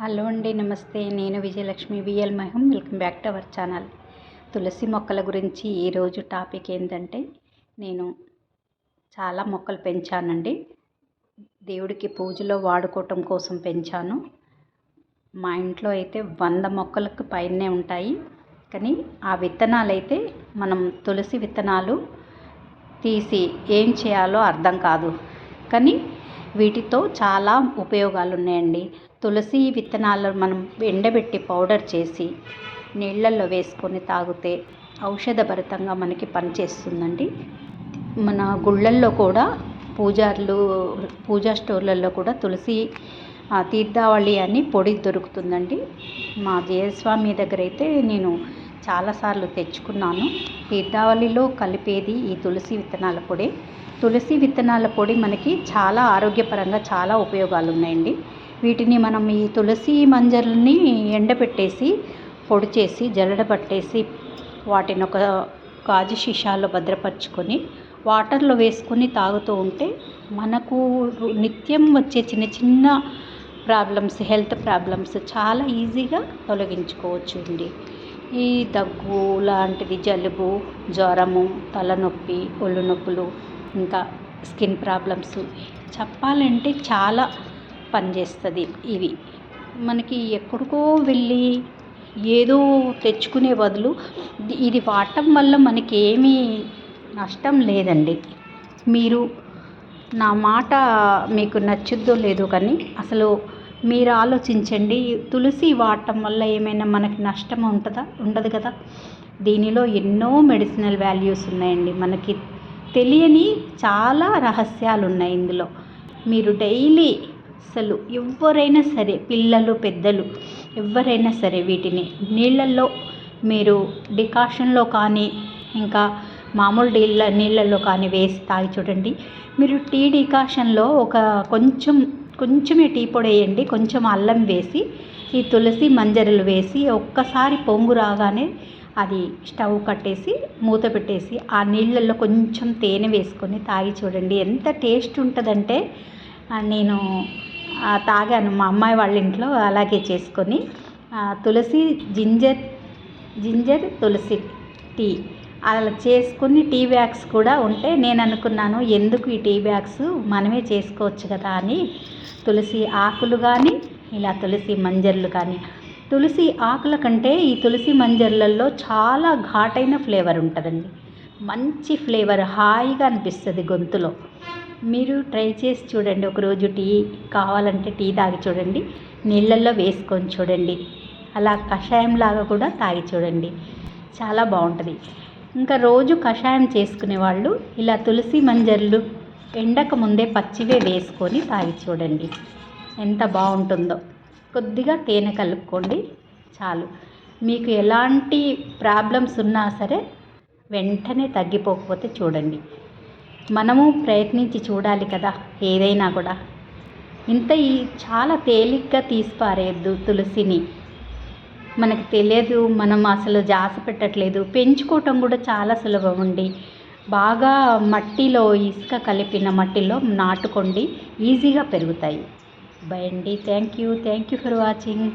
Hello అండి నమస్తే. నేను Vijayalakshmi V L. Welcome back to our channel. తులసి మొక్కల గురించి ఈరోజు టాపిక్ ఏంటంటే నేను చాలా మొక్కలు పెంచానండి. దేవుడికి పూజలో వాడుకోవటం కోసం పెంచాను. మా ఇంట్లో అయితే వంద మొక్కలకు పైనే ఉంటాయి. కానీ ఆ విత్తనాలు అయితే మనం తులసి విత్తనాలు తీసి ఏం చేయాలో అర్థం కాదు. కానీ వీటితో చాలా ఉపయోగాలు ఉన్నాయండి తులసి విత్తనాలు మనం ఎండబెట్టి పౌడర్ చేసి నీళ్ళల్లో వేసుకొని తాగితే ఔషధభరితంగా మనకి పనిచేస్తుందండి. మన గుళ్ళల్లో కూడా పూజార్లు పూజా స్టోర్లలో కూడా తులసి తీర్థావళి అని పొడి దొరుకుతుందండి. మా జయస్వామి దగ్గర అయితే నేను చాలాసార్లు తెచ్చుకున్నాను. తీర్థావళిలో కలిపేది ఈ తులసి విత్తనాల పొడి. తులసి విత్తనాల పొడి మనకి చాలా ఆరోగ్యపరంగా చాలా ఉపయోగాలు ఉన్నాయండి వీటిని మనం ఈ తులసి మంజర్ని ఎండబెట్టేసి పొడి చేసి జల్లడ పట్టేసి వాటిని ఒక గాజు శీషాల్లో భద్రపరుచుకొని వాటర్లో వేసుకొని తాగుతూ ఉంటే మనకు నిత్యం వచ్చే చిన్న చిన్న ప్రాబ్లమ్స్ హెల్త్ ప్రాబ్లమ్స్ చాలా ఈజీగా తొలగించుకోవచ్చు అండి ఈ దగ్గు లాంటిది జలుబు జ్వరము తలనొప్పి ఒళ్ళు నొప్పులు ఇంకా స్కిన్ ప్రాబ్లమ్స్. చెప్పాలంటే చాలా పనిచేస్తుంది ఇవి. మనకి ఎక్కడికో వెళ్ళి ఏదో తెచ్చుకునే బదులు ఇది- వాడటం వల్ల మనకి ఏమీ నష్టం లేదండి. మీరు నా మాట మీకు నచ్చుద్దో లేదో కానీ అసలు మీరు ఆలోచించండి. తులసి వాడటం వల్ల ఏమైనా మనకి నష్టం ఉంటుందా? ఉండదు కదా. దీనిలో ఎన్నో మెడిసినల్ వాల్యూస్ ఉన్నాయండి. మనకి తెలియని చాలా రహస్యాలు ఉన్నాయి ఇందులో. మీరు డైలీ అసలు ఎవరైనా సరే పిల్లలు పెద్దలు ఎవరైనా సరే వీటిని నీళ్ళల్లో మీరు డికాషన్లో కానీ ఇంకా మామూలు నీళ్ళ నీళ్ళల్లో కానీ వేసి తాగి చూడండి. మీరు టీ డికాషన్లో ఒక కొంచెం కొంచెమే టీ పొడి వేయండి కొంచెం అల్లం వేసి ఈ తులసి మంజరలు వేసి ఒక్కసారి పొంగు రాగానే అది స్టవ్ కట్టేసి మూత పెట్టేసి ఆ నీళ్ళల్లో కొంచెం తేనె వేసుకొని తాగి చూడండి. ఎంత టేస్ట్ ఉంటుందంటే నేను తాగాను మా అమ్మాయి వాళ్ళ ఇంట్లో అలాగే చేసుకొని. తులసి జింజర్ జింజర్ తులసి టీ. అలా చేసుకుని టీ బ్యాగ్స్ కూడా ఉంటే నేను అనుకున్నాను ఎందుకు ఈ టీ బ్యాగ్స్ మనమే చేసుకోవచ్చు కదా అని. తులసి ఆకులు కానీ ఇలా తులసి మంజర్లు కానీ తులసి ఆకుల కంటే ఈ తులసి మంజర్లలో చాలా ఘాటైన ఫ్లేవర్ ఉంటుందండి. మంచి ఫ్లేవర్ హాయిగా అనిపిస్తుంది గొంతులో. మీరు ట్రై చేసి చూడండి. ఒకరోజు టీ కావాలంటే టీ తాగి చూడండి. నీళ్ళల్లో వేసుకొని చూడండి. అలా కషాయం లాగా కూడా తాగి చూడండి. చాలా బాగుంటుంది. ఇంకా రోజు కషాయం చేసుకునే వాళ్ళు ఇలా తులసి మంజర్లు ఎండకు ముందే పచ్చివే వేసుకొని తాగి చూడండి. ఎంత బాగుంటుందో. కొద్దిగా తేనె కలుపుకోండి. చాలు. మీకు ఎలాంటి ప్రాబ్లమ్స్ ఉన్నా సరే వెంటనే తగ్గిపోకపోతే చూడండి. మనము ప్రయత్నించి చూడాలి కదా ఏదైనా కూడా. ఇంత ఈ చాలా తేలిగ్గా తీసిపారేయద్దు తులసిని. మనకు తెలియదు మనం అసలు జాస పెట్టట్లేదు. పెంచుకోవటం కూడా చాలా సులభం అండి. బాగా మట్టిలో ఇసుక కలిపిన మట్టిలో నాటుకోండి ఈజీగా పెరుగుతాయి. బై అండి. Thank you thank you for watching